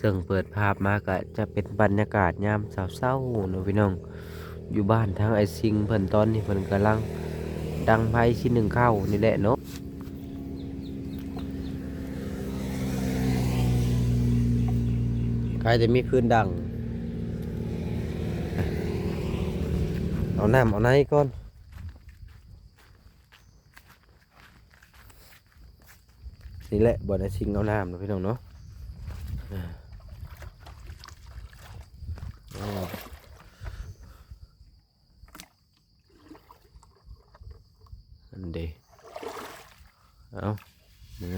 ซึ่งเปิดภาพมาก็จะเป็นบรรยากาศยามเศร้าๆนะพี่น้อง อยู่บ้านทางไอซิงเพิ่นตอนนี้เพิ่นกำลังดังไพ่ชิ้นหนึ่งเข้านี่แหละเนาะใครจะมีคืนดัง เอาน้ำเอาไหนก่อนนี่แหละบ่นได้ชิงเอาน้ำนะพี่น้องเนาะอ่าอ่า อันเดเอาเนื้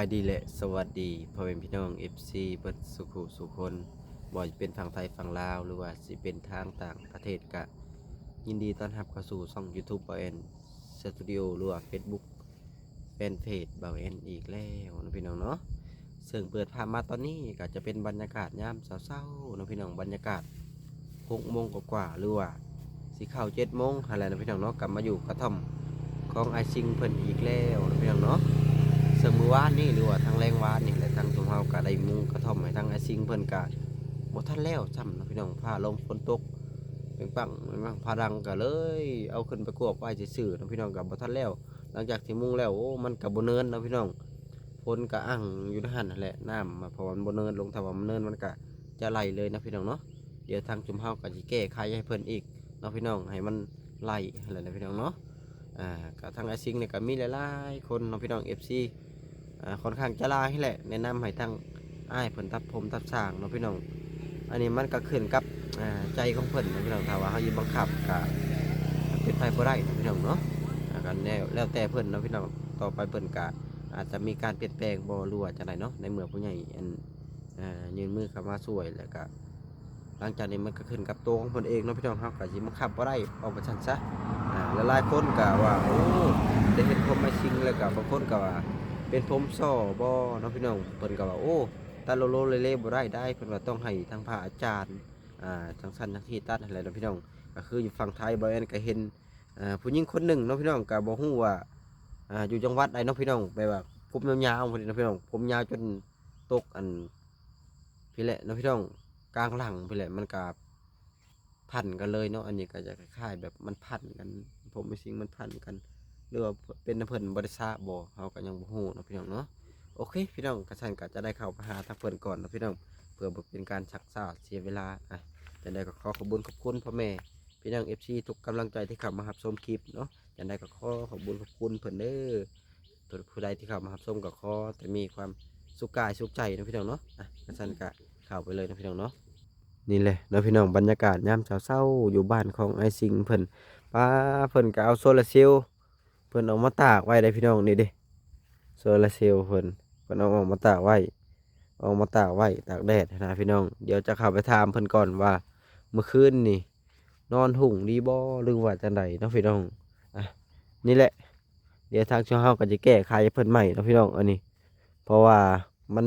ายดีแหละสวัสดีพ่อแม่พี่น้อง FC เบิดสุขุสุคนบ่ว่าจะเป็นฝั่งไทยฝั่งลาว หรือว่าสิเป็นทางต่างประเทศกะ ยินดีต้อนรับเข้าสู่ช่อง YouTube บ่าวแอนสตูดิโอหรือว่า Facebook แฟนเพจบ่าวแอนอีกแล้วนะพี่น้องเนาะซึ่งเปิดภาพมาตอนนี้ก็จะเป็นบรรยากาศยามเศร้าๆนะพี่น้องบรรยากาศ6โมงกว่าๆหรือว่าสิเข้า7โมงอะไรนะพี่น้องเนาะกลับมาอยู่กระท่อมของไอซิงเพิ่นอีกแล้วนะพี่น้องเนาะ วานนี่หรือว่าทางแรงวานนี่และทางชุมเฮาก็ได้มุงกระท่อมให้ทางไอซิงเพิ่นก็บ่ทันแล้วซ้ำนะพี่น้องฟ้าลมฝนตกเป็นปังเป็นปังพาดังก็เลย เอาขึ้นไปกวบไว้ซื่อๆนะพี่น้องก็บ่ทันแล้ว หลังจากที่มุงแล้วโอ้มันก็บ่เนินนะพี่น้องฝนก็อั่งอยู่ในหันนั่นแหละน้ำมาเพราะว่ามันบ่เนินลงถ้าว่ามันเนินมันก็จะไหลเลยนะพี่น้องเนาะเดี๋ยวทางชุมเฮาก็สิแก้ไขให้เพิ่นอีกเนาะพี่น้องให้มันไหลอะไรนะพี่น้องเนาะอ่าก็ทางไอซิงเนี่ยก็มีหลายๆคนเนาะพี่น้อง FC ค่อนข้างจะลายให้แหละแนะนำให้ทางอ้ายเพิ่นทับผมทับสร้างเนาะพี่น้อง อันนี้มันก็ขึ้นกับใจของเพิ่นนะพี่น้องถ้าว่าเฮายู่บังคับก็เป็นไปบ่ได้เนะพี่น้องเนาะอ่าก็แล้วแล้วแต่เพิ่นเนาะพี่น้องต่อไปเพิ่นก็อาจจะมีการเปลี่ยนแปลงบ่รู้ว่าจังไดเนาะในเมื่อผู้ใหญ่อันยืนมือเข้ามาช่วยแล้วก็หลังจากนี้มันก็ขึ้นกับตัวของเพิ่นเองเนาะพี่น้องเฮาก็สิบังคับบ่ได้เอาไปซั่นซะอ่าหลายคนก็ว่าโอ้ได้เห็นผมมาชิงแล้วก็บางคนก็ว่า เป็นผมซ่อบ่เนาะพี่น้องเพิ่นก็ว่าโอ้ตัดโลโลเลเล่บ่ได้ได้เพิ่นว่าต้องให้ทางพระอาจารย์อ่าทางสั้นทางที่ตัดอะไรเนาะพี่น้องก็คืออยู่ฝั่งไทยบ่แอนก็เห็นอ่าผู้หญิงคนหนึ่งเนาะพี่น้องก็บ่ฮู้ว่าอ่าอยู่จังหวัดใดเนาะพี่น้องไปว่าผมยาวๆพุ่นเนาะพี่น้องผมยาวจนตกอันพี่แหละเนาะพี่น้องกลางหลังพี่แหละมันก็พันกันเลยเนาะอันนี้ก็จะคล้ายๆแบบมันพันกัน ผมไม่สิ่งมันพันกัน หรือว่าเป็นน้ำเพิ่นบริษัทบ่เฮาก็ยังบ่ฮู้นะพี่น้องเนาะโอเค พี่น้องกระชันก็จะได้เข้าไปหาทางเพิ่นก่อนนะพี่น้องเพื่อบ่เป็นการชักช้าเสียเวลาอะจังไดก็ขอขอบคุณขอบคุณพ่อแม่พี่น้อง FC ทุกกำลังใจที่เข้ามารับชมคลิปเนาะจังไดก็ขอขอบคุณขอบคุณเพิ่นเด้อตัวผู้ใดที่เข้ามารับชมก็ขอแต่มีความสุขกายสุขใจนะพี่น้องเนาะอะกระชันก็เข้าไปเลยนะพี่น้องเนาะนี่แหละนะพี่น้องบรรยากาศยามเช้าๆอยู่บ้านของไอซิงเพิ่นป้าเพิ่นก็เอาโซลาร์เซลล์ เพิ่นเอามาตากไว้ได้พี่น้องนี่เด้โซลาร์เซลล์เพิ่นเพิ่นเอาออกมาตากไว้เอามาตากไว้ตากแดดนะพี่น้อง เดี๋ยวจะเข้าไปถามเพิ่นก่อนว่า เมื่อคืนนี่ นอนหุ่งดีบ่หรือว่าจังไดเนาะพี่น้องอะนี่แหละ เดี๋ยวทางช่องเฮาก็จะแก้ไขเพิ่นใหม่เนาะพี่น้องอันนี้ เพราะว่ามัน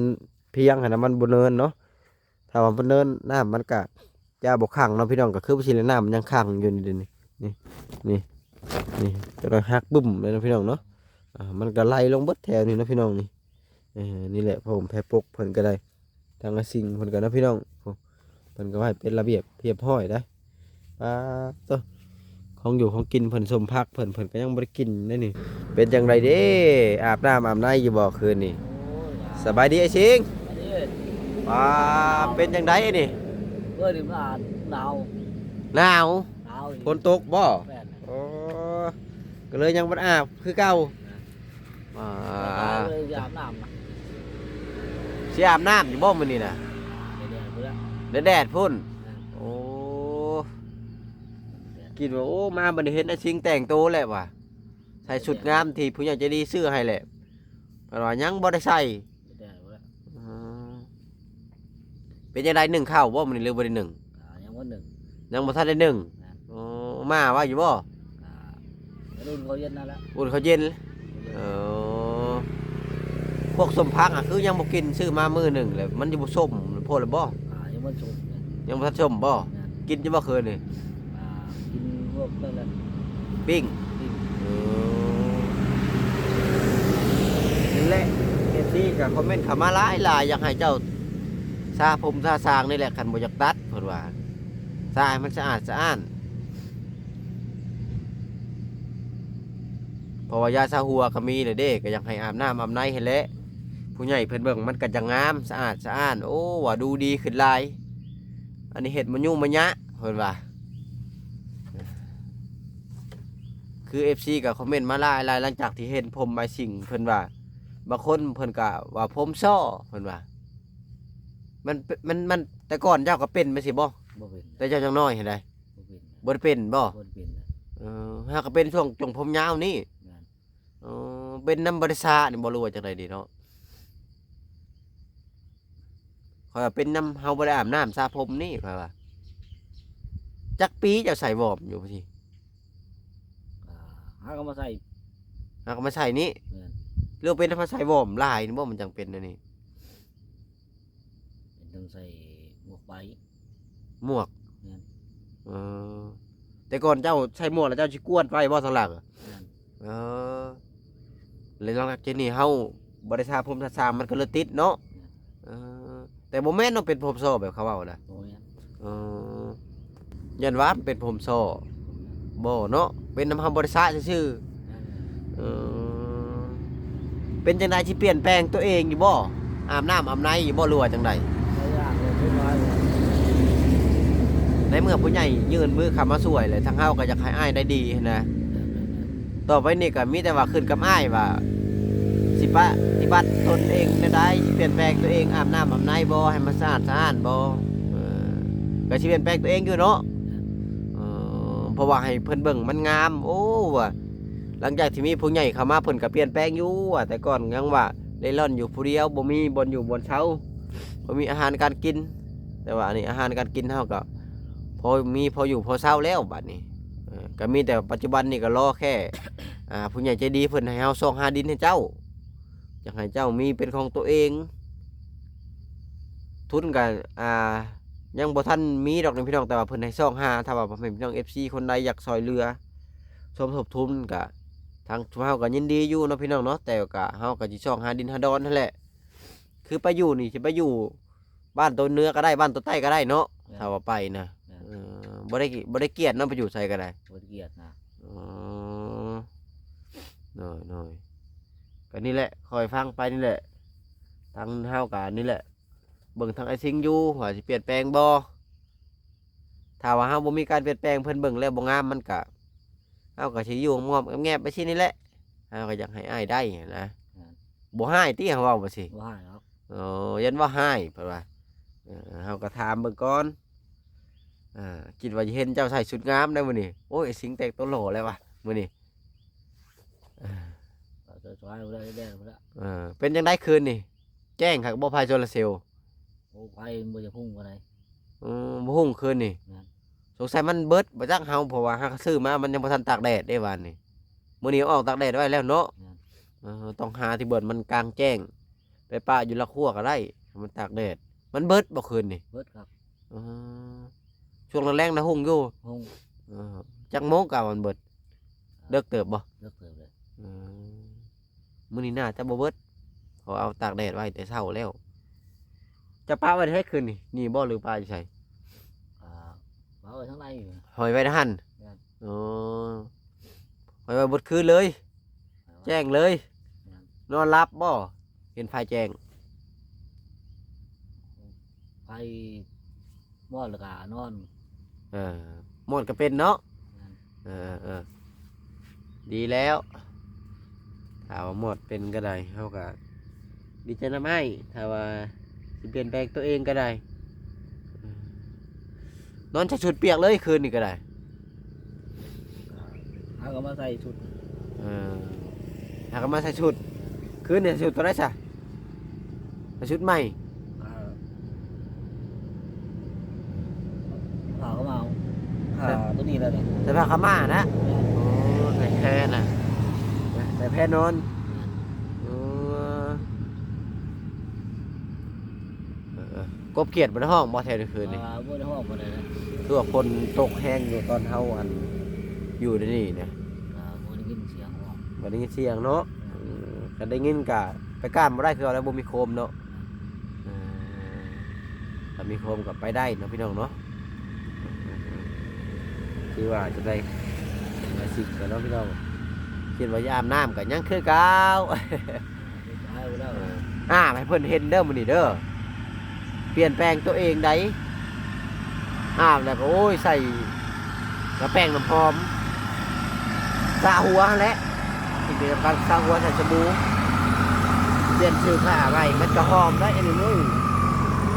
เพียงหันนะมันบ่เนินเนาะถ้าว่าบ่เนินน้ำมันก็จะบ่ขังเนาะพี่น้องก็คือบ่สิเลน้ำมันยังขังอยู่นี่นี่นี่ นี่นี่ก็ได้หักบึ้มเลยนะพี่น้องเนาะอ่ามันก็ไล่ลงเบิดแถวนี่นะพี่น้องนี่เออนี่แหละพอผมแพ้ปกเพิ่นก็ได้ทางละสิ่งเพิ่นก็นะพี่น้องโอ้เพิ่นก็ให้เป็นระเบียบเรียบร้อยได้ป้าตัวของอยู่ของกินเพิ่นสมพักเพิ่นเพิ่นก็ยังบ่ได้กินได้นี่ เป็นจังไรเด้อาบน้ำอาบในอยู่บ่คืนนี่สบายดีไอ้ชิงป้าเป็นจังไดนี่เมื่อนี่มันอาจหนาวหนาวหนาวอีกฝนตกบ่แม่นโอ้ ก็เลยยังบ่ได้อาบคือเก่าอ่าเลยอาบน้ำนะสิอาบน้ำอยู่บ่มื้อนี้น่ะเดี๋ยวเดี๋ยวเดี๋ยวแดดๆพุ่น โอ้กินว่าโอ้มาบัดนี้เห็นไอ้ชิงแต่งตัวแล้วว่ะใส่ชุดงามที่ผู้ใหญ่ใจดีซื้อให้แหละเพิ่นว่ายังบ่ได้ใส่เดี๋ยวเดี๋ยวอืมเป็นยังไงหนึ่งข้าวบ่มันหรือบ่ได้หนึ่ง อ่ายังว่าหนึ่ง ยังบ่ทันได้หนึ่งนะอ๋อมาว่าอยู่บ่อ่า รุ่นเขาเย็นนั่นแหละอุ่นเขาวเย็นเออพวกสมพักอะคือยังบ่กินซื้อมามื้อหนึ่งเลยมันจะบ่ส้มโพดแล้วบ่อ่ายังว่าชมเนี่ยยังบ่ทันส้มบ่นะกินจะบ่คืนนี่อ่ากินพวกนั่นแหละปิ้งที่เออนั่นแหละเอฟซีก็คอมเมนต์เข้ามาหลายหลายอยากให้เจ้าซาผมซาสร้างนี่แหละคันบ่อยากตัดเพิ่นว่าซาให้มันสะอาดสะอ้าน เพ ราะว่ายาซาหัวก็มีเลยเด้ก็อยากให้อาบน้ำอาบในเห็นแหละผู้ใหญ่เพิ่นเบิ่งมันก็จะงามสะอาดสะอ้านโอ้ว่าดูดีขึ้นหลาย อันนี้เห็ดมันยุ่งมันยะเพิ่นว่าคือ FC ก็คอมเมนต์มาหลายหลายหลังจากที่เห็นผมมาสิ่งเพิ่นว่าบางคนเพิ่นก็ว่าผมซ้อเพิ่นว่ามันเป็นมันมันแต่ก่อนเจ้าก็เป็นไหมสิบ่บ่เป็นแต่เจ้าจังน้อยเห็นไดบ่เป็นบ่ได้เป็นบ่บ่เป็นนะเออหากก็เป็นช่วงจงผมยาวนี่งานเออ เป็นน้ำบริษัทนี่บ่รู้ว่าจังไดดีเนาะข่อยว่าเป็นน้ำเฮาบ่ได้อาบน้ำสระผมนี่ข่อยว่าจักปีเจะใส่วอร์มอยู่พี่อ่าหาก็มาใส่หากมาใส่นี่งานเรื่องเป็นถ้าใส่วอร์มลายนี่บ่มันจังเป็นอันนี่เป็นต้องใส่หมวกใบ หมวกงานเออแต่ก่อนเจ้าใส่หมวกแล้วเจ้าสิกวนไว้บ่ทางหลังอะงานเออ เลยหลังจากเจนี่เฮาบริษัทผมสามมันก็เลยติดเนาะเออแต่บ่แม่นเนาะเป็นผมโซ่แบบเขาเว้านะโอ้ยงานเออยันว่ามันเป็นผมโซ่บ่เนาะเป็นน้ำเฮาบริษัทซื่องานๆเออเป็นจังไดสิเปลี่ยนแปลงตัวเองอยู่บ่อาบน้ำอาบในอยู่บ่หรือว่าจังไดไม่ยากเลยไม่น้อยเลยในเมื่อผู้ใหญ่ยื่นมือเข้ามาช่วยเลยทางเฮาก็อยากให้อ้ายได้ดีนะต่อไปนี่ก็มีแต่ว่าขึ้นกับอ้ายว่าสิ ปะฏิบัติตนเองได้ได้เปลี่ยนแปลงตัวเองอาบน้ำอาบในบ่ให้มันสะอาดสะอ้านบ่ก็สิเปลี่ยนแปลงตัวเองอยู่เนาะเพราะว่าให้เพิ่นเบิ่งมันงาม โอ้ว่ะหลังจากที่มีผู้ใหญ่เข้ามาเพิ่นก็เปลี่ยนแปลงอยู่ว่ะแต่ก่อนยังว่าเล่ร่อนอยู่ผู้เดียวบ่มีบนอยู่บนเช้าบ่มีอาหารการกิน แต่ว่าอันนี้อาหารการกินเฮาก็พอมีพออยู่พอเช้าแล้วบัดนี้ก็มีแต่ปัจจุบันนี่ก็รอแค่ผู้ใหญ่ใจดีเพิ่นให้เฮาส่งหาดินให้เจ้า อยากให้เจ้ามีเป็นของตัวเอง ทุนกันอ่ายังบ่ทันมีดอกนี่พี่น้องแต่ว่าเพิ่นให้ส่งหาถ้าว่าพ่อแม่พี่น้อง FC คนใดอยากซอยเรือสมทบทุนก็ทางเฮาก็ยินดีอยู่เนาะพี่น้องเนาะแต่ก็เฮาก็สิส่งหาดินหาดอนนั่นแหละ คือไปอยู่นี่สิไปอยู่ บ้านตัวเหนื้อก็ได้บ้านตัวใต้ก็ได้เนาะถ้าว่าไปนะเออบ่ได้บ่ได้เกลียดเนาะไปอยู่ไสก็ได้บ่ได้เกียรตินะอ๋อหน่อยหน่อย ก็นี่แหละคอยฟังไปนี่แหละ ทางเฮากันนี่แหละ เบิ่งทางไอซิงอยู่ว่าสิเปลี่ยนแปลงบ่ถ้าว่าเฮาบ่มีการเปลี่ยนแปลงเพิ่นเบิ่งแล้วบ่งามมันก็เฮาก็สิอยู่งอมแงบๆไปซี่นี่แหละเฮาก็อยากให้อ้ายได้นะบ่ให้ติเฮาเว้าบ่สิว่าให้ครับอ๋อยันว่าให้เพิ่นว่าเออเฮาก็ถามเบิ่งก่อนอ่าคิดว่าจะเห็นเจ้าใส่ชุดงามได้มื้อนี้โอ้ยไอ้สิงแตกตัวโหลแล้วว่ะมื้อนี้ ก็จะช่วยบ่ได้ได้บ่ได้เออเป็นจังไดคืนนี่ แจ้งครับบ่พายโซลาร์เซลล์โอ้ไปบ่จะพุ่งบ่ได้อืมบ่ฮู้คืนนี่นั่นสงสัยมันเบิดบ่จักเฮาเพราะว่าหากซื้อมามันยังบ่ทันตากแดดได้วานนี่มื้อนี้เอาออกตากแดดไว้แล้วเนาะเออต้องหาที่เบิดมันกลางแจ้ง ไปปะอยู่ละครัวก็ได้ให้มันตากแดด มันเบิดบ่คืนนี่เบิดครับเออช่วงแรงๆนะหุ่งอยู่พุ่งเออจักโมงกะมันเบิดเลิกเติบบ่เลิกเติบเลยเออ มื้อนี้น่าจะบ่เบิดเขาเอาตากแดดไว้แต่เช้าแล้ว จะปะไว้ให้คืนนี่นี่บ่หรือปลาอยู่ไสอ่าว่าไว้ข้างในอยู่นะหอยไว้ในหันครับอ๋อหอยไว้บดคืนเลย แจ้งเลยนั่นนอนรับบ่เห็นไฟแจ้งไปมอดแล้วก็นอน เออหมดก็เป็นเนาะนั่นเออเออดีแล้ว เอาหมดเป็นก็ได้เฮาก็ดีใจนำให้ถ้าว่าสิเปลี่ยนแปลงตัวเองก็ได้ นอนใส่ชุดเปียกเลยคืนนี้ก็ได้หาก็มาใส่ชุดเออหาก็มาใส่ชุด คืนนี้ชุดตัวไหนซะชุดใหม่ผ่าก็มาผ่าตัวนี้เลยวเนี่ยแต่ผ่าขม่านะโอ้แค่น่ะ ใส่แพรนอนเออเออกบเกียดบนห้องบ่แถวคืนนี่อ่าบ่ได้ห้องบ่ได้นะคือว่าคนตกแห้งอยู่ตอนเฮาอันอยู่ในนี่เนี่ยอ่าบ่ได้ยินเสียงห้องบ่ได้ยินเสียงเนาะเออก็ได้ยินกะไปก้ามบ่ได้คือเอาแล้วบ่มีโคมเนาะเออถ้ามีโคมก็ไปได้เนาะพี่น้องเนาะคือว่าจะได้มาสิกันเนาะพี่น้อง คิดว่าจะอาบน้ำก็ยังคือเก่าหายไปแล้วอ่าให้เพิ่นเห็นเด้อมื้อนี้เด้อเปลี่ยนแปลงตัวเองได้อาบแล้วก็โอ้ยใส่กระแป้งน้ำหอมสระหัวหั่นแหละที่เป็นการสระหัวใส่สบู่เปลี่ยนชื่อผ้าใหม่มันก็หอมได้อันนี้มึง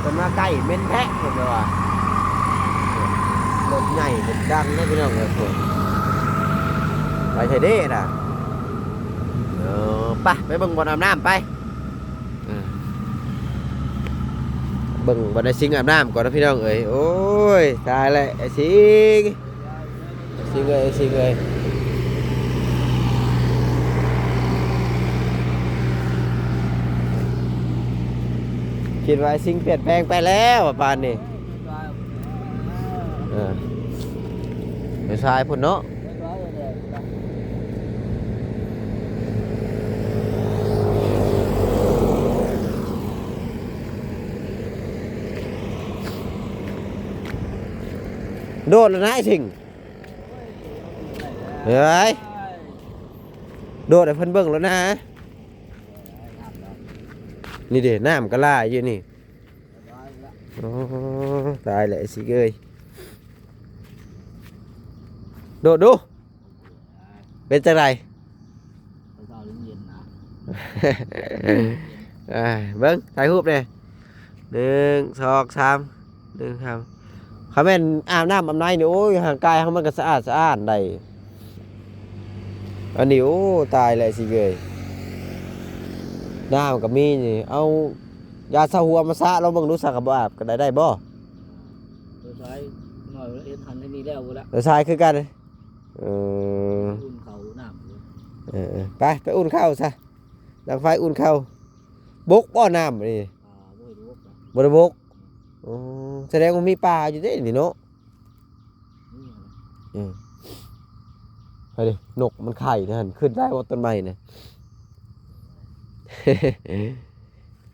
เป็นว่าใกล้เม่นแท้ผมเลยว่ารถใหญ่รถดังนะพี่น้องเอ้ยผมไปไทยเด้น่ะเอ อไปไปเบิ่งบ่อนอาบน้ำไปเบิ่งบันไดซิงอาบน้ำก่อนนะพี่น้องเอ้ยโอ้ยตายแล้วไอ้ซิงไอ้ซิงเอ้ยไอ้ซิงเอ้ยคิดว่าไอ้ซิงเปลี่ยนแปลงไปแล้วอะปานนี่เออไม่ใช่พุ่นเนาะ โดดแล้วนะไอ้ซิงเฮ้ยโดดให้เพิ่นเบิ่งแล้วนะ นี่เด้น้ำก็ล่าอยู่นี่โอ้ตายแล้วสิเอ้ยโดดดู เป็นจังไรเช้าหรือเย็นนะอ่าเบิ้งถ่ายรูปเลยหนึ่งสองสามหนึ่งสามเขาแม่นอาบน้ำอาบน้ำนี่โอ้ยห่างกายเขามันก็สะอาดสะอาดได้อันนี้โอ้ตายเลยสิเอ้ยน้ำก็มีนี่ เอายาสะหัวมาสะเราเบิ่งดูสักกับบ่อาบก็ได้ได้บ่ตัวซ้ายหน่อยเอ็นทันให้นี่แล้วบ่ละเดี๋ยวชายคือกันเอออุ่นเขาน้ำอยู่เออไปไปอุ่นข้าวซะดังไฟอุ่นข้าวบุกบ่อน้ำนี่อ่าบ่รู้ว่าบริบกอ๋อ แสดงว่ามีปลาอยู่เด้นี่เนาะนี่อืมไปดินกมันไข่นะหั่นขึ้นได้ว่าต้นไม้นะ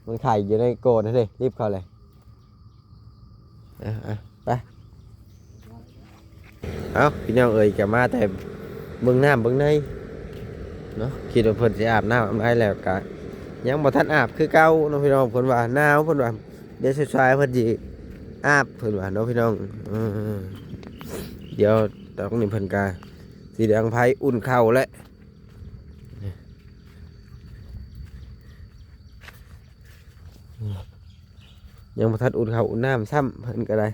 มันไข่อยู่ในโกนนะเด้รีบเข้าเลยอะอะไปเอาพี่น้องเอ่ยกลับมาแต่เบื้องน้ำเบื้องในเนาะคิดว่าเพิ่นสิอาบน้ำอาบน้ำแล้วกะยังบ่ทันอาบคือเก่าเนาะพี่น้องเพิ่นว่าหนาวเพิ่นว่าเดี๋ยวสายๆเพิ่นสิ อาบเพิ่นว่าเนาะพี่น้องเดี๋ยวตอนนี้เพิ่นกะสิดังไผอุ่นเข้าแล้วยังบ่ทันอุ่นเข้าอุ่นน้ำซ้ำเพิ่นก็ได้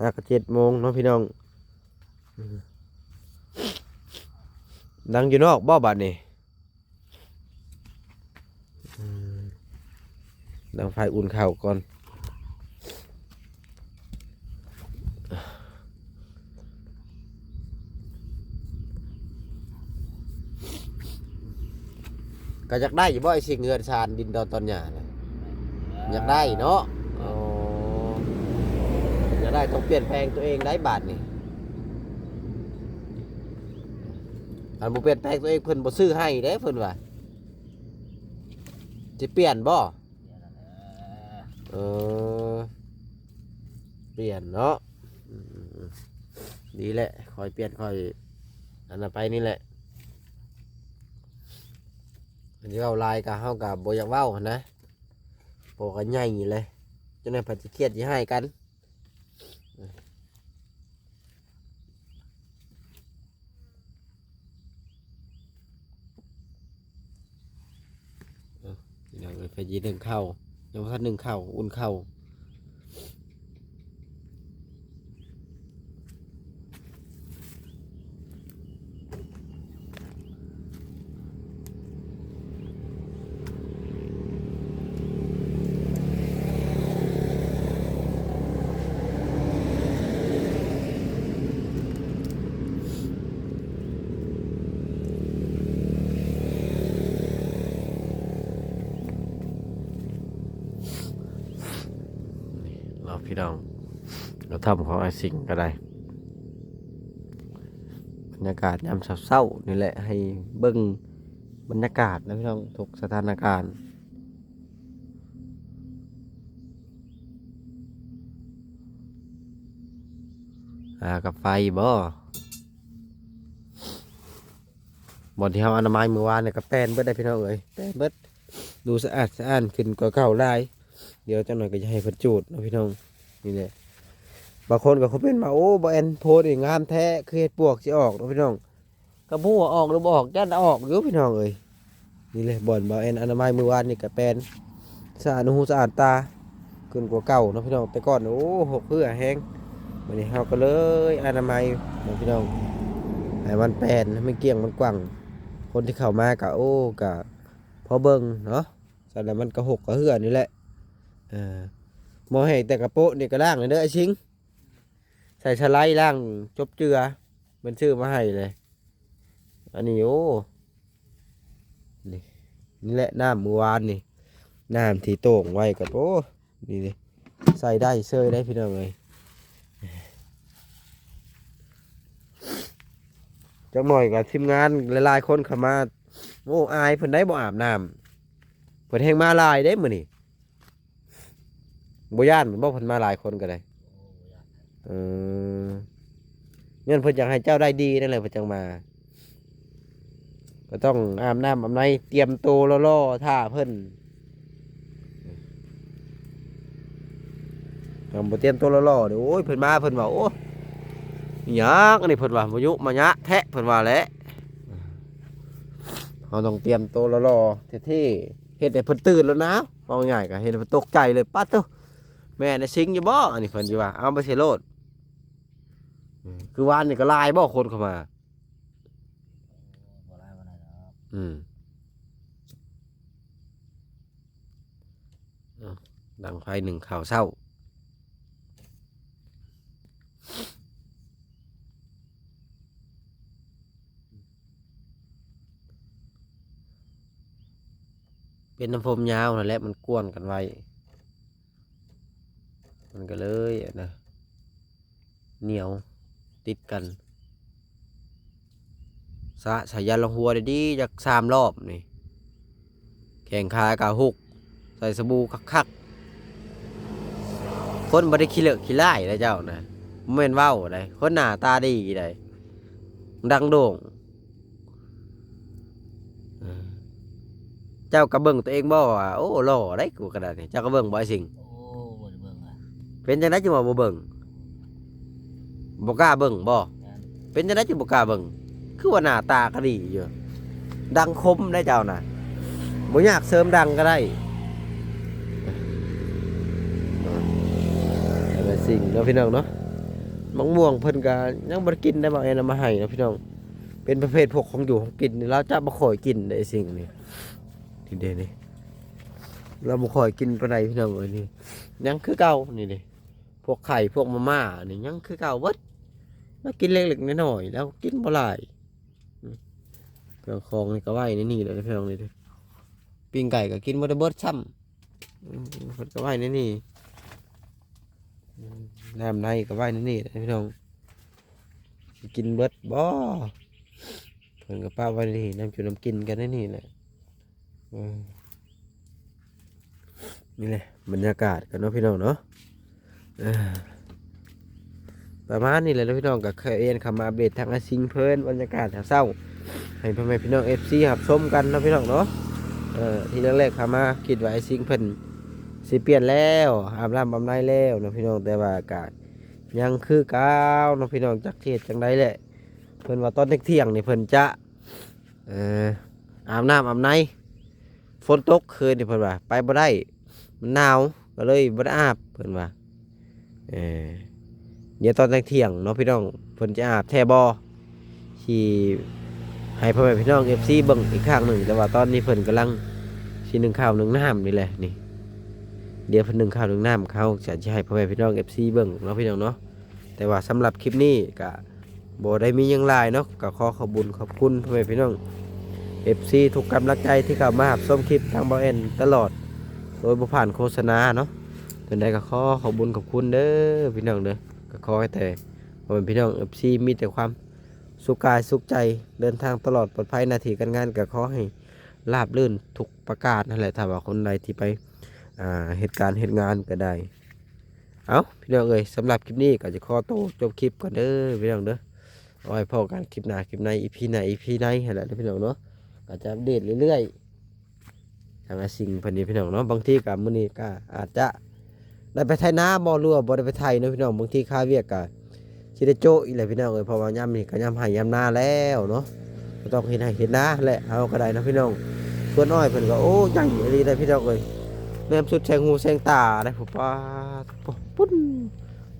หากเจ็ดโมงเนาะพี่น้องดังอยู่นอกบ่บัดนี่ดังไฟอุ่นเข้าก่อน ก็อยากได้อยู่บ่ไอ้สิ่งเงินชานดินดอนตอนหยาน่ะอยากได้เนาะอ๋ออยากได้ต้องเปลี่ยนแปลงตัวเองได้บาทนี่อันบ่เปลี่ยนแปลงตัวเองเพิ่นบ่ซื้อให้เด้เพิ่นว่าสิเปลี่ยนบ่เออเปลี่ยนเนาะอืมดีแหละคอยเปลี่ยนคอยอันนั้นไปนี่แหละ อันนี้เอาลายกับเฮากับโบอยากเว้านะโปกันใหญ่เลยจนในปัจจิเครียดยี่ให้กันเออเดี๋ยวไปยีหนึ่งเข้าเดี๋ยวพัดหนึ่งเข้าอุ่นเข้า พี่น้องเราทำของไอซิงก็ได้บรรยากาศยามเศร้าๆนี่แหละให้เบิ้งบรรยากาศนะพี่น้องทุกสถานการณ์อากับไฟบ่บอนที่เฮาอนามัยเมื่อวานเนี่ยก็แป้นเบิดได้พี่น้องเอ้ยแป้นเบิดดูสะอาดสะอ้านขึ้นกว่าเก่าหลายเดี๋ยวจังหน่อยก็จะให้เพิ่นจูดนะพี่น้อง นี่แหละบางคนก็เขาเป็นมาโอ้บแอนโพสองามแท้คือเฮ็ดปวกสิออกนะพี่น้องก็บ่ฮู้ออกหรือบ่ออกย่านออกอยู่พี่น้องเอ้ยนี่เลยบ่อนบแอนอนามัยมือวานนี่ก็แปนสะอาดหูสะอาดตาขึ้นกว่าเก่าเนาะพี่น้องแต่ก่อนโอ้หกเพื่อแห้งวันนี้เฮาก็เลยอนามัยนะพี่น้องให้มันแปนให้มันเกลี้ยงมันกว้างคนที่เข้ามาก็โอ้ก็พอเบิ่งเนาะแต่แล้วมันก็หกก็เหือนี่แหละเออ หมให้แต่กระโปะนี่ก็ล่างเลยเด้อไอ้ชิง ใส่สไลด์ล่างจบเจือมันชื่อมาให้เลย อันนี้โอ้ นี่นี่แหละน้ำเมื่อวานนี่ น้ำที่โต่งไว้กับโอ้ นี่เลยใส่ได้เซยได้พี่น้องเลยจังหน่อยกับทีมงานหลายๆคนเข้ามา โอ้อายเพิ่นได้บ่อาบน้ำเพิ่นแห้งมาลายได้มื้อนี่ บ่ย่านมันบ่เพิ่นมาหลายคนก็ได้เออเงินเพิ่นอยากให้เจ้าได้ดีนั่นแหละเพิ่นจังมา ก็ต้องอาบน้ำอาบในเตรียมตัวล่อๆท่าเพิ่นทำบ่เตรียมตัวล่อๆเดี๋ยวโอ้ยเพิ่นมาเพิ่นว่าโอ้ยหยังอันนี้เพิ่นว่าบ่ยุมายะแทะเพิ่นว่าแหละเราต้องเตรียมตัวล่อๆเท่ๆเฮ็ดให้เพิ่นตื่นแล้วนะเอาง่ายๆก็เฮ็ดให้เพิ่นตกใจเลยปัดเด้อ แม่น่ะสิงอยู่บ่อันนี้เพิ่นสิว่าเอาไปเสโลดคือวานนี่ก็ลายบ่คนเข้ามาบ่ได้บ่ได้ดอกอืมเอาดังไฟหนึ่งข่าวเศร้าเป็นน้ำพรมยาวนั่นแหละมันกวนกันไว้ มันก็เลยนะเหนียวติดกันสะสายันลงหัวได้ดีจากสามรอบนี่แข่งขากาหุก ใส่สบู่คักๆคนบ่ได้ขี้เลอะขี้ไล่นะเจ้านะบ่แม่นเว้าได้คนหน้าตาดีได้ดังโด่งเจ้ากระเบิงตัวเองบ่ว่าโอ้หล่อได้กูกระดานเจ้ากระเบิงบ่อ้สิ่ง โอ้บ่ได้เบิ่งอะ เป็นจังไดจึงว่าบ่เบิ่งบ่กล้าเบิ่งบ่เป็นจังไดจึงบ่กล้าเบิ่งคือว่าหน้าตาก็ดีอยู่ดังคมได้เจ้าน่ะบ่อยากเสริมดังก็ได้แต่ว่าสิ่งเนาะพี่น้องเนาะมะม่วงเพิ่นก็ยังบ่กินได้บ่แอนเอามาให้เนาะพี่น้องเป็นประเภทพวกของอยู่ของกินนี่เราจะบ่ค่อยกินได้สิ่งนี้ทีเดนี่เราบ่ค่อยกินปานใดพี่น้องเอ้ยนี่ยังคือเก่านี่ดิ พวกไข่พวกมาม่านี่ยังคือเก่าเบิดแล้วกินเล็กๆน้อยๆแล้วกินบ่หลายเครื่องคองนี่ก็ไว้ในนี่เลยนะพี่น้องนี่ดิปิ้งไก่ก็กินบ่ได้เบิดซ้ำมเพิ่นก็ไว้ในนี่น้ำในก็ไว้ในนี่นะพี่น้องกินเบิดบ่เพิ่นก็ป้าไว้ในนี่น้ำจุน้ำกินกันในนี่แหละนี่แหละบรรยากาศกันเนาะพี่น้องเนาะ ประมาณนี้แหละนะพี่น้องกับเคยเอ็นคำมาอัปเดตทางอาซิงเพิ่นบรรยากาศแถวเศร้าให้พ่อแม่พี่น้องเอฟซีหับชมกันนะพี่น้องเนาะเออที่แรกๆคำมาคิดว่าไอาซิงเพิ่นสิเปลี่ยนแล้วอาบน้ำบำไรแล้วนะพี่น้องแต่ว่าอากาศยังคือก่าเนะพี่น้องจักเทศจังไดแหละเพิ่นว่าตอนเที่ยงนี่เพิ่นจะเอ่ออาบน้ำอาบในฝนตกคืนนี่เพิ่นว่าไปบ่ได้มันหนาวก็เลยบ่ได้อาบเพิ่นว่า เออเดี๋ยวตอนเที่ยงเนาะพี่น้องเพิ่นจะอาบแทบ่ที่ให้พ่อแม่พี่น้อง FC เบิ่งอีกครั้งหนึ่ง แต่ว่าตอนนี้เพิ่นกำลังสินึ่งข้าวหนึ่งน้ำนี่แหละนี่ เดี๋ยวเพิ่นหนึ่งข้าวหนึ่งน้ำเขาจะให้พ่อแม่พี่น้อง FC เบิ่งเนาะพี่น้องเนาะแต่ว่าสำหรับคลิปนี้ก็บ่ได้มียังลายเนาะก็ขอขอบคุญขอบคุณพ่อแม่พี่น้อง FC ทุกกำลังใจที่เข้ามารับชมคลิปทางบาเอ็นตลอด โดยบ่ผ่านโฆษณาเนาะ เป็นใดก็ขอขอบบุญขอบคุณเด้อพี่น้องเด้อก็ขอให้แต่พ่อแม่พี่น้อง FC มีแต่ความสุขกายสุขใจเดินทางตลอดปลอดภัยนาทีการงานก็ขอให้ราบรื่นทุกประกาศนั่นแหละถ้าว่าคนใดที่ไปเหตุการณ์เหตุงานก็ได้เอาพี่น้องเอ้ยสำหรับคลิปนี้ก็จะขอโตจบคลิปก่อนเด้อพี่น้องเด้อเอาไว้พอกันคลิปหน้าคลิปในอีพีไหนอีพีไหนให้แหละเด้อพี่น้องเนาะก็จะอัปเดตเรื่อยๆทางสิ่งพันนี้พี่น้องเนาะบางทีกับมื้อนี้ก็อาจจะ ได้ไปไทยนาบ่รู้ว่าบ่ได้ไปไทยนาะพี่น้องบางทีค่าเวียกก็สิได้โจะอีแหละพี่น้องเอ้ยเพราะว่ายามนี้ก็ยามให้ยามนาแล้วเนาะก็ต้องเฮ็ดให้เฮ็ดนาแหละเอาก็ได้นะพี่น้องส่วนอ้อยเพิ่นก็โอ้ใหญ่อีหลีเลยพี่น้องเอ้ยเริ่มสุดแสงหูแสงตาได้ผมว่าปุ้น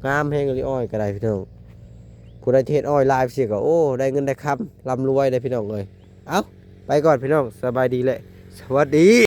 งามแหงเลยอ้อยก็ได้พี่น้องผู้ใดที่เฮ็ดอ้อยลายเสียก็โอ้ได้เงินได้คำร่ำรวยได้พี่น้องเลย เอาไปก่อนพี่น้องสบายดีเลย สวัสดี